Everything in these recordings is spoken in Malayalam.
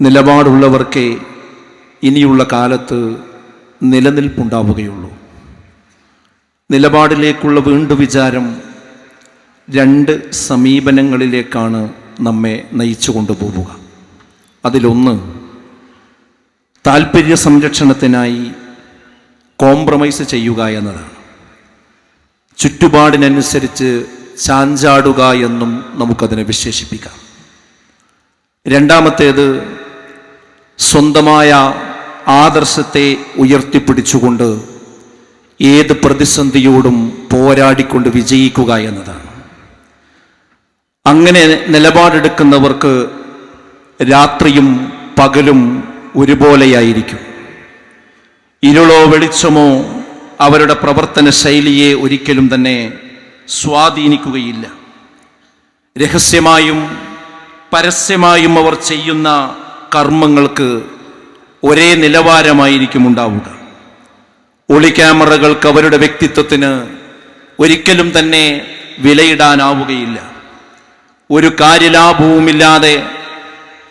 നിലപാടുള്ളവർക്കേ ഇനിയുള്ള കാലത്ത് നിലനിൽപ്പുണ്ടാവുകയുള്ളൂ. നിലപാടിലേക്കുള്ള വീണ്ടു വിചാരം രണ്ട് സമീപനങ്ങളിലേക്കാണ് നമ്മെ നയിച്ചു കൊണ്ടുപോവുക. അതിലൊന്ന് താല്പര്യ സംരക്ഷണത്തിനായി കോംപ്രമൈസ് ചെയ്യുക എന്നതാണ്. ചുറ്റുപാടിനനുസരിച്ച് ചാഞ്ചാടുക എന്നും നമുക്കതിനെ വിശേഷിപ്പിക്കാം. രണ്ടാമത്തേത് സ്വന്തമായ ആദർശത്തെ ഉയർത്തിപ്പിടിച്ചുകൊണ്ട് ഏത് പ്രതിസന്ധിയോടും പോരാടിക്കൊണ്ട് വിജയിക്കുക എന്നതാണ്. അങ്ങനെ നിലപാടെടുക്കുന്നവർക്ക് രാത്രിയും പകലും ഒരുപോലെയായിരിക്കും. ഇരുളോ വെളിച്ചമോ അവരുടെ പ്രവർത്തന ശൈലിയെ ഒരിക്കലും തന്നെ സ്വാധീനിക്കുകയില്ല. രഹസ്യമായും പരസ്യമായും അവർ ചെയ്യുന്ന കർമ്മങ്ങൾക്ക് ഒരേ നിലവാരമായിരിക്കും ഉണ്ടാവുക. ഒളി ക്യാമറകൾക്ക് അവരുടെ വ്യക്തിത്വത്തിന് ഒരിക്കലും തന്നെ വിലയിടാനാവുകയില്ല. ഒരു കാര്യലാഭവുമില്ലാതെ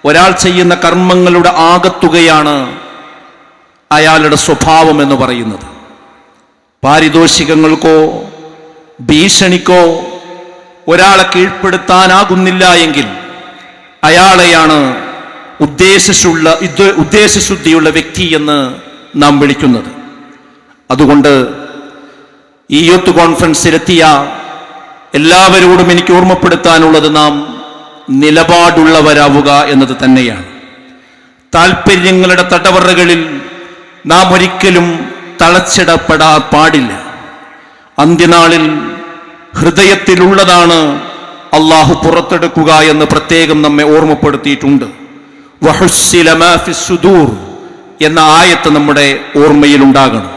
ഒരാൾ ചെയ്യുന്ന കർമ്മങ്ങളുടെ ആകത്തുകയാണ് അയാളുടെ സ്വഭാവം എന്ന് പറയുന്നത്. പാരിതോഷികങ്ങൾക്കോ ഭീഷണിക്കോ ഒരാളെ കീഴ്പ്പെടുത്താനാകുന്നില്ല എങ്കിൽ അയാളെയാണ് ഉദ്ദേശശുള്ള ഉദ്ദേശശുദ്ധിയുള്ള വ്യക്തി എന്ന് നാം വിളിക്കുന്നത്. അതുകൊണ്ട് ഈ യൂത്ത് കോൺഫറൻസിലെത്തിയ എല്ലാവരോടും എനിക്ക് ഓർമ്മപ്പെടുത്താനുള്ളത് നാം നിലപാടുള്ളവരാവുക എന്നത് തന്നെയാണ്. താല്പര്യങ്ങളുടെ തടവറകളിൽ നാം ഒരിക്കലും തളച്ചിടപ്പെടാ പാടില്ല. അന്ത്യനാളിൽ ഹൃദയത്തിലുള്ളതാണ് അള്ളാഹു പുറത്തെടുക്കുക എന്ന് പ്രത്യേകം നമ്മെ ഓർമ്മപ്പെടുത്തിയിട്ടുണ്ട്. വഹുസ്സില മാ ഫിസ്സുദൂർ എന്ന ആയത്ത് നമ്മുടെ ഓർമ്മയിലുണ്ടാകണം